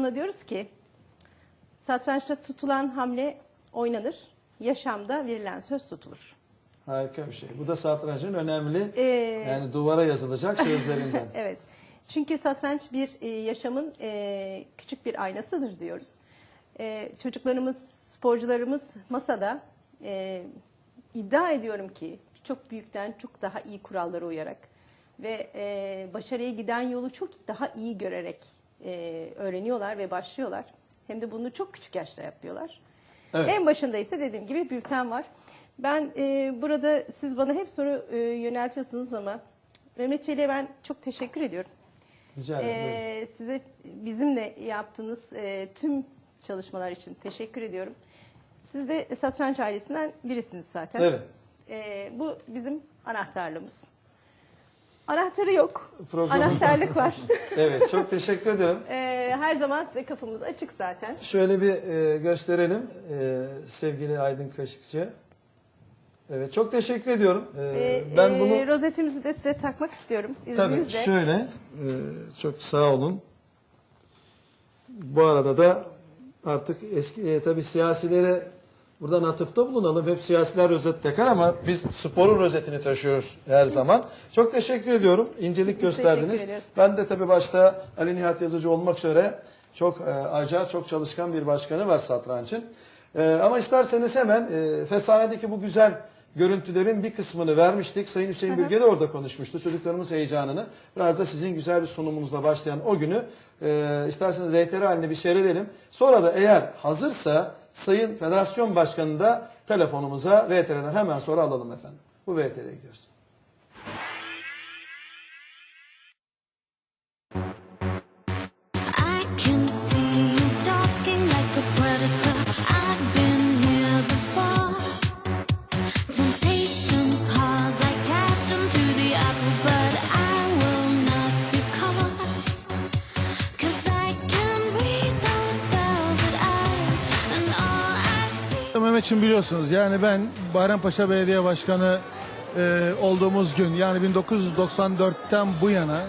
Ona diyoruz ki satrançta tutulan hamle oynanır, yaşamda verilen söz tutulur. Harika bir şey. Bu da satrancın önemli Ee, yani duvara yazılacak sözlerinden. Evet. Çünkü satranç bir e, yaşamın e, küçük bir aynasıdır diyoruz. E, çocuklarımız, sporcularımız masada e, iddia ediyorum ki birçok büyükten çok daha iyi kurallara uyarak ve e, başarıya giden yolu çok daha iyi görerek e, öğreniyorlar ve başlıyorlar. Hem de bunu çok küçük yaşta yapıyorlar. Evet. En başında ise dediğim gibi bülten var. Ben e, burada siz bana hep soru e, yöneltiyorsunuz ama Mehmet Çelik'e ben çok teşekkür ediyorum. Rica ederim. E, size bizimle yaptığınız e, tüm çalışmalar için teşekkür ediyorum. Siz de satranç ailesinden birisiniz zaten. Evet. E, bu bizim anahtarlığımız. Anahtarı yok. Programın- Anahtarlık var. Evet çok teşekkür ederim. E, her zaman size kapımız açık zaten. Şöyle bir e, gösterelim e, sevgili Aydın Kaşıkçı. Evet çok teşekkür ediyorum. E, E, ben e, bunu rozetimizi de size takmak istiyorum tabii izninizle. şöyle e, çok sağ olun. Bu arada da artık eski e, tabii siyasilere buradan atıfta bulunalım. Hep siyasiler rozet takar ama biz sporun rozetini taşıyoruz her zaman. Çok teşekkür ediyorum. İncelik Biz gösterdiniz. Ben de tabii başta Ali Nihat Yazıcı olmak üzere çok e, acar, çok çalışkan bir başkanı var satrançın. E, ama isterseniz hemen e, Fesane'deki bu güzel görüntülerin bir kısmını vermiştik. Sayın Hüseyin Bürge de orada konuşmuştu. Çocuklarımız heyecanını. Biraz da sizin güzel bir sunumunuzla başlayan o günü e, isterseniz VTR haline bir seyredelim. Sonra da eğer hazırsa Sayın Federasyon Başkanı da telefonumuza VTR'den hemen sonra alalım efendim. Bu VTR'ye gidiyoruz. I see. Mehmetçim biliyorsunuz yani ben Bayrampaşa Belediye Başkanı e, olduğumuz gün yani 1994'ten bu yana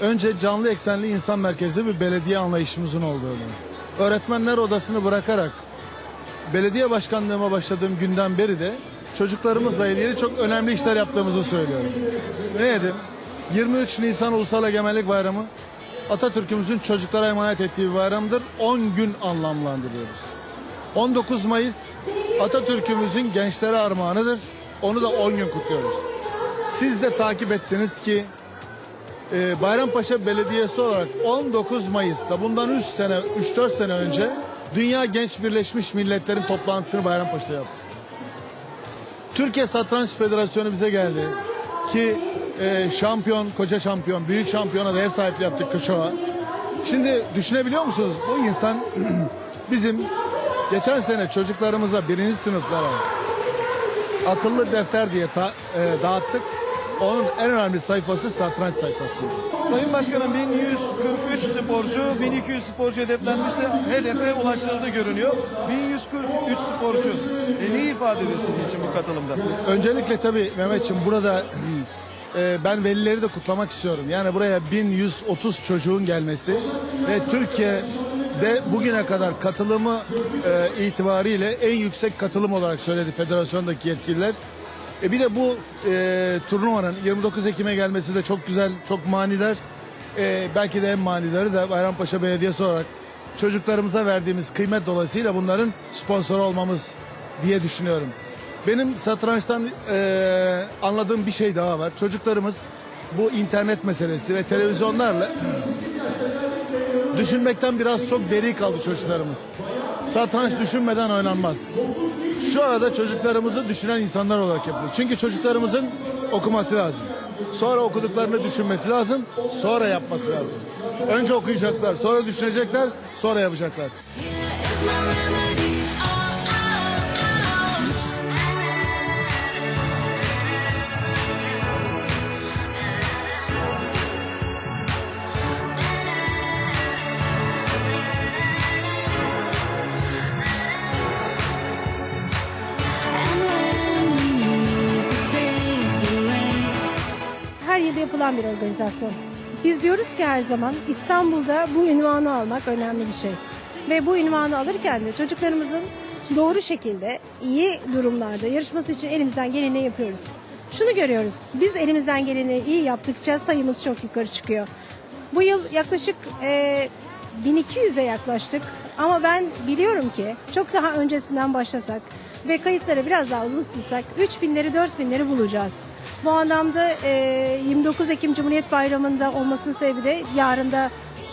önce canlı eksenli insan merkezli bir belediye anlayışımızın olduğunu, öğretmenler odasını bırakarak belediye başkanlığıma başladığım günden beri de çocuklarımızla ilgili çok önemli işler yaptığımızı söylüyorum. Ne dedim? 23 Nisan Ulusal Egemenlik Bayramı Atatürk'ümüzün çocuklara emanet ettiği bir bayramdır. 10 gün anlamlandırıyoruz. 19 Mayıs Atatürk'ümüzün gençlere armağanıdır. Onu da 10 gün kutluyoruz. Siz de takip ettiniz ki e, Bayrampaşa Belediyesi olarak 19 Mayıs'ta bundan 3 sene 3-4 sene önce Dünya Genç Birleşmiş Milletler'in toplantısını Bayrampaşa'da yaptık. Türkiye Satranç Federasyonu bize geldi ki e, şampiyon, koca şampiyon, büyük şampiyona da ev sahipliği yaptık Kışova. Şimdi düşünebiliyor musunuz? Bu insan bizim geçen sene çocuklarımıza birinci sınıflara akıllı defter diye ta- e, dağıttık. Onun en önemli sayfası satranç sayfası. Sayın Başkanım 1143 sporcu, 1200 sporcu hedeflenmiş de hedefe ulaştırıldığı görünüyor. 1143 sporcu. E, ne ifade ediyor sizin için bu katılımda? Öncelikle tabii Mehmetciğim burada e, ben velileri de kutlamak istiyorum. Yani buraya 1130 çocuğun gelmesi ve Türkiye'de bugüne kadar katılımı e, itibariyle en yüksek katılım olarak söyledi federasyondaki yetkililer. E bir de bu e, turnuvanın 29 Ekim'e gelmesi de çok güzel, çok manidar. E, belki de en manidarı da Bayrampaşa Belediyesi olarak çocuklarımıza verdiğimiz kıymet dolayısıyla bunların sponsoru olmamız diye düşünüyorum. Benim satrançtan e, anladığım bir şey daha var. Çocuklarımız bu internet meselesi ve televizyonlarla düşünmekten biraz çok deri kaldı çocuklarımız. Satranç düşünmeden oynanmaz. Şu arada çocuklarımızı düşünen insanlar olarak yapıyor. Çünkü çocuklarımızın okuması lazım. Sonra okuduklarını düşünmesi lazım. Sonra yapması lazım. Önce okuyacaklar, sonra düşünecekler, sonra yapacaklar. Here yılda yapılan bir organizasyon. Biz diyoruz ki her zaman İstanbul'da bu ünvanı almak önemli bir şey. Ve bu ünvanı alırken de çocuklarımızın doğru şekilde iyi durumlarda yarışması için elimizden geleni yapıyoruz. Şunu görüyoruz. Biz elimizden geleni iyi yaptıkça sayımız çok yukarı çıkıyor. Bu yıl yaklaşık e, 1200'e yaklaştık ama ben biliyorum ki çok daha öncesinden başlasak ve kayıtları biraz daha uzun tutsak 3000'leri 4000'leri bulacağız. Bu anlamda e, 29 Ekim Cumhuriyet Bayramı'nda olmasının sebebi de yarın da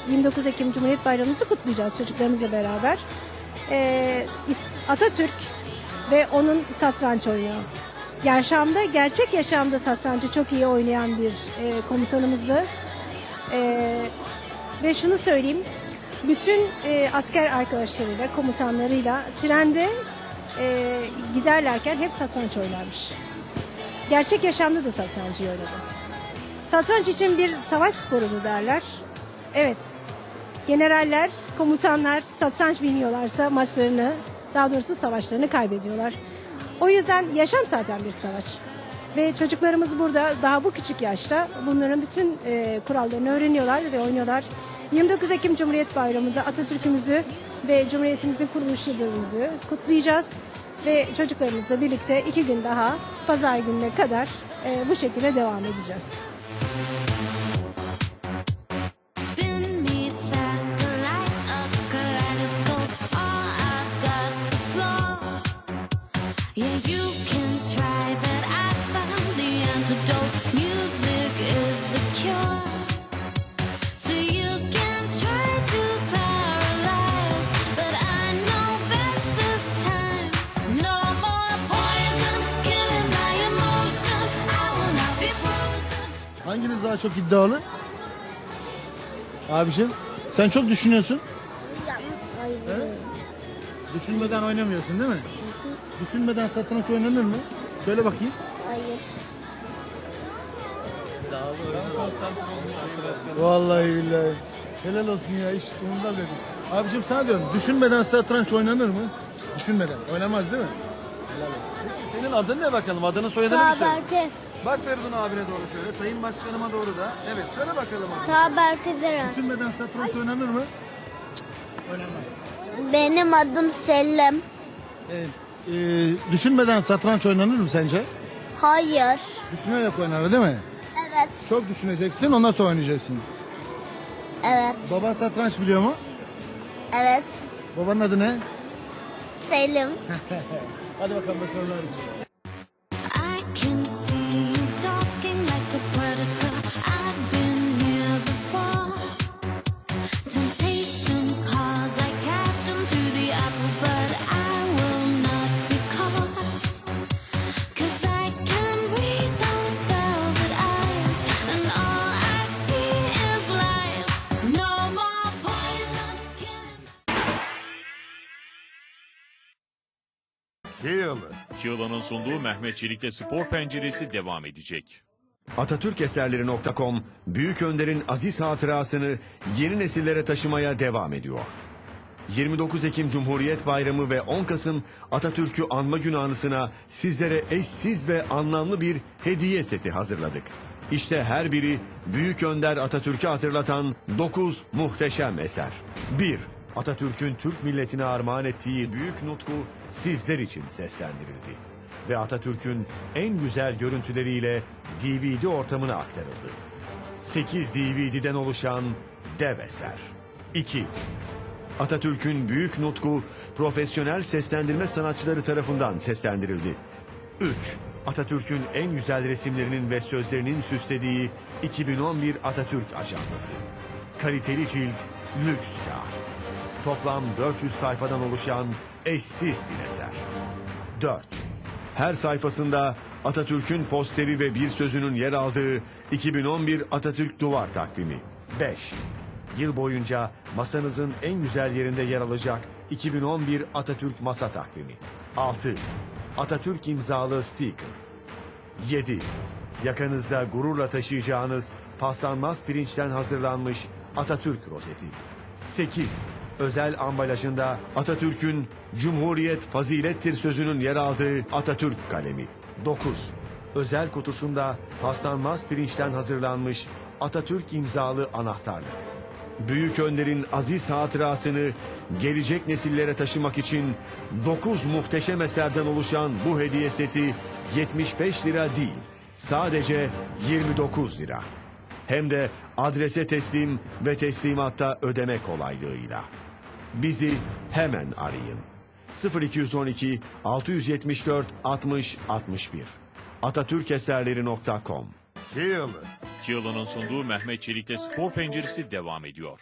29 Ekim Cumhuriyet Bayramımızı kutlayacağız çocuklarımızla beraber. E, Atatürk ve onun satranç oyunu. Yaşamda, gerçek yaşamda satrancı çok iyi oynayan bir e, komutanımızdı. E, ve şunu söyleyeyim, bütün e, asker arkadaşlarıyla, komutanlarıyla trende e, giderlerken hep satranç oynarmış. Gerçek yaşamda da satrancı oynadı. Satranç için bir savaş sporudur derler. Evet, generaller, komutanlar satranç bilmiyorlarsa maçlarını, daha doğrusu savaşlarını kaybediyorlar. O yüzden yaşam zaten bir savaş. Ve çocuklarımız burada daha bu küçük yaşta bunların bütün e, kurallarını öğreniyorlar ve oynuyorlar. 29 Ekim Cumhuriyet Bayramı'nda Atatürk'ümüzü ve Cumhuriyetimizin kuruluş yılımızı kutlayacağız. Ve çocuklarımızla birlikte iki gün daha pazar gününe kadar e, bu şekilde devam edeceğiz. Daha çok iddialı? Abicim sen çok düşünüyorsun. Evet. Düşünmeden oynamıyorsun değil mi? Düşünmeden satranç oynanır mı? Söyle bakayım. Vallahi billahi. Helal olsun ya iş umurumda dedim. Abicim sana diyorum düşünmeden satranç oynanır mı? Düşünmeden. Oynamaz değil mi? Senin adın ne bakalım? Adını soyadını bir söyle. Bak Feridun abine doğru şöyle. Sayın Başkanıma doğru da. Evet söyle bakalım adını. Taberke Zeren. Düşünmeden satranç oynanır mı? Benim adım Selim. Ee, e, düşünmeden satranç oynanır mı sence? Hayır. Düşünerek oynanır değil mi? Evet. Çok düşüneceksin ondan sonra oynayacaksın. Evet. Baba satranç biliyor mu? Evet. Babanın adı ne? Selim. Hadi bakalım başarılar için. Çığla'nın sunduğu Mehmet Çelik'te spor penceresi devam edecek. Atatürkeserleri.com Büyük Önder'in aziz hatırasını yeni nesillere taşımaya devam ediyor. 29 Ekim Cumhuriyet Bayramı ve 10 Kasım Atatürk'ü anma günü anısına sizlere eşsiz ve anlamlı bir hediye seti hazırladık. İşte her biri Büyük Önder Atatürk'ü hatırlatan 9 muhteşem eser. 1. Atatürk'ün Türk milletine armağan ettiği büyük nutku sizler için seslendirildi ve Atatürk'ün en güzel görüntüleriyle DVD ortamına aktarıldı. 8 DVD'den oluşan dev eser. 2. Atatürk'ün büyük nutku profesyonel seslendirme sanatçıları tarafından seslendirildi. 3. Atatürk'ün en güzel resimlerinin ve sözlerinin süslediği 2011 Atatürk Ajandası. Kaliteli cilt, lüks kağıt. Toplam 400 sayfadan oluşan eşsiz bir eser. 4. Her sayfasında Atatürk'ün posteri ve bir sözünün yer aldığı 2011 Atatürk Duvar Takvimi. 5. Yıl boyunca masanızın en güzel yerinde yer alacak 2011 Atatürk Masa Takvimi. 6. Atatürk imzalı sticker. 7. Yakanızda gururla taşıyacağınız paslanmaz pirinçten hazırlanmış Atatürk rozeti. 8. Özel ambalajında Atatürk'ün Cumhuriyet fazilettir sözünün yer aldığı Atatürk kalemi. 9. Özel kutusunda paslanmaz pirinçten hazırlanmış Atatürk imzalı anahtarlık. Büyük önderin aziz hatırasını gelecek nesillere taşımak için 9 muhteşem eserden oluşan bu hediye seti 75 lira değil, sadece 29 lira. Hem de adrese teslim ve teslimatta ödeme kolaylığıyla. Bizi hemen arayın. 0212 674 60 61 atatürkeserleri.com Kill. Keel'ın sunduğu Mehmet Çelik'te spor penceresi devam ediyor.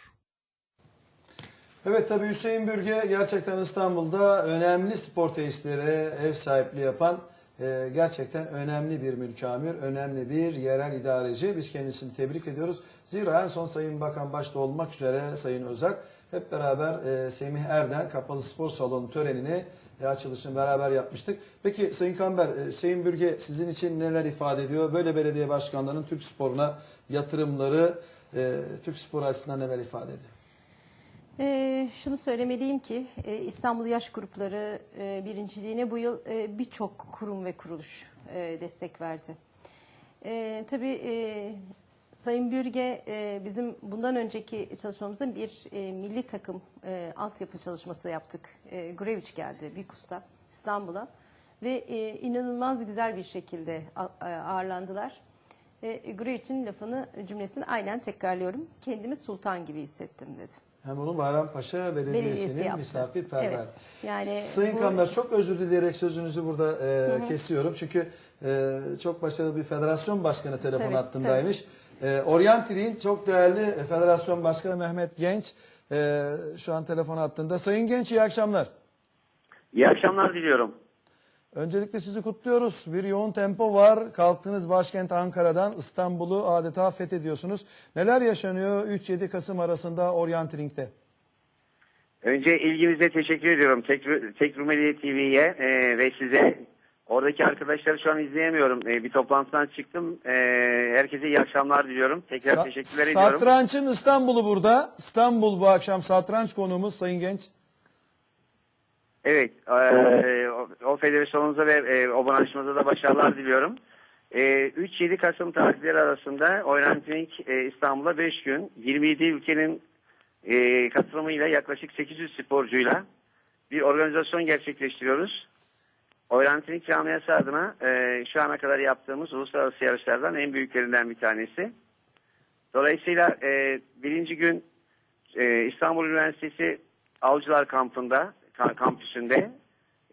Evet tabii Hüseyin Bürge gerçekten İstanbul'da önemli spor tesislere ev sahipliği yapan e, gerçekten önemli bir mülkamir, önemli bir yerel idareci. Biz kendisini tebrik ediyoruz. Zira en son Sayın Bakan başta olmak üzere Sayın Özak hep beraber e, Semih Erden Kapalı Spor Salonu törenini e, açılışını beraber yapmıştık. Peki Sayın Kamber, e, Hüseyin Bürge sizin için neler ifade ediyor? Böyle belediye başkanlarının Türk sporuna yatırımları e, Türk sporu açısından neler ifade ediyor? Ee, şunu söylemeliyim ki e, İstanbul Yaş Grupları e, birinciliğine bu yıl e, birçok kurum ve kuruluş e, destek verdi. E, tabii e, Sayın Bürge e, bizim bundan önceki çalışmamızda bir e, milli takım e, altyapı çalışması yaptık. E, geldi Bikus'ta İstanbul'a ve e, inanılmaz güzel bir şekilde a- ağırlandılar. E, lafını cümlesini aynen tekrarlıyorum. Kendimi sultan gibi hissettim dedi. Hem onu Bayrampaşa Belediyesi Belediyesi'nin yaptı. misafirperver. Evet, yani Sayın bu- Kamber çok özür dileyerek sözünüzü burada e, kesiyorum. Çünkü e, çok başarılı bir federasyon başkanı telefon Tabii, hattındaymış. E, Oriental'in çok değerli federasyon başkanı Mehmet Genç e, şu an telefon hattında. Sayın Genç iyi akşamlar. İyi akşamlar diliyorum. Öncelikle sizi kutluyoruz. Bir yoğun tempo var. Kalktınız başkent Ankara'dan İstanbul'u adeta fethediyorsunuz. Neler yaşanıyor 3-7 Kasım arasında Orientaling'de? Önce ilginize teşekkür ediyorum. Tek, Tek Rumeli TV'ye e, ve size. Oradaki arkadaşları şu an izleyemiyorum. E, bir toplantıdan çıktım. E, herkese iyi akşamlar diliyorum. Tekrar Sa- teşekkürler ediyorum. Satranç'ın İstanbul'u burada. İstanbul bu akşam satranç konuğumuz Sayın Genç. Evet. E, o, o federasyonunuza ve e, o branşımıza da başarılar diliyorum. E, 3-7 Kasım tarihleri arasında Orienting e, İstanbul'a 5 gün 27 ülkenin e, katılımıyla yaklaşık 800 sporcuyla bir organizasyon gerçekleştiriyoruz. Orienting camiası adına e, şu ana kadar yaptığımız uluslararası yarışlardan en büyüklerinden bir tanesi. Dolayısıyla e, birinci gün e, İstanbul Üniversitesi Avcılar Kampı'nda, ka- kampüsünde.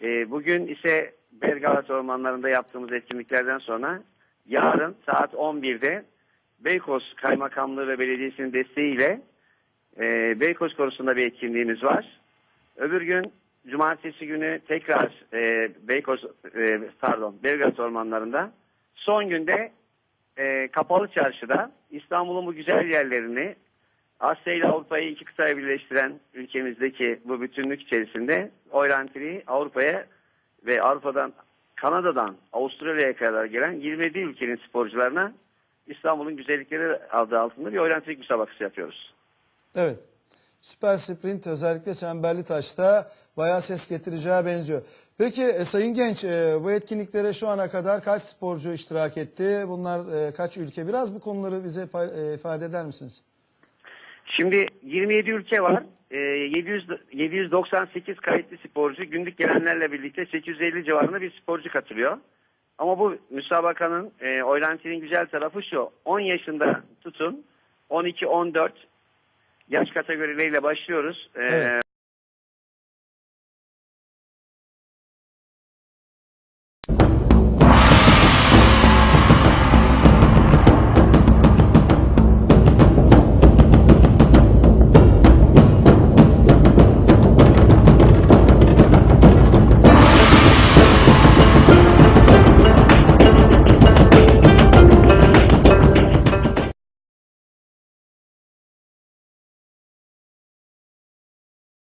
E, bugün ise Belgalat Ormanları'nda yaptığımız etkinliklerden sonra yarın saat 11'de Beykoz Kaymakamlığı ve Belediyesi'nin desteğiyle e, Beykoz Korusu'nda bir etkinliğimiz var. Öbür gün Cumartesi günü tekrar e, Beykoz e, pardon Belgrad Ormanları'nda. Son günde e, Kapalı Çarşı'da İstanbul'un bu güzel yerlerini Asya ile Avrupa'yı iki kıtaya birleştiren ülkemizdeki bu bütünlük içerisinde Orientali Avrupa'ya ve Avrupa'dan Kanada'dan Avustralya'ya kadar gelen 27 ülkenin sporcularına İstanbul'un güzellikleri adı altında bir Orientali müsabakası yapıyoruz. Evet. Süper Sprint özellikle Çemberli Taş'ta bayağı ses getireceği benziyor. Peki e, Sayın Genç e, bu etkinliklere şu ana kadar kaç sporcu iştirak etti? Bunlar e, kaç ülke? Biraz bu konuları bize e, ifade eder misiniz? Şimdi 27 ülke var. Ee, 700, 798 kayıtlı sporcu günlük gelenlerle birlikte 850 civarında bir sporcu katılıyor. Ama bu müsabakanın e, oylantinin güzel tarafı şu. 10 yaşında tutun 12-14 yaş kategorileriyle başlıyoruz. Ee, Evet.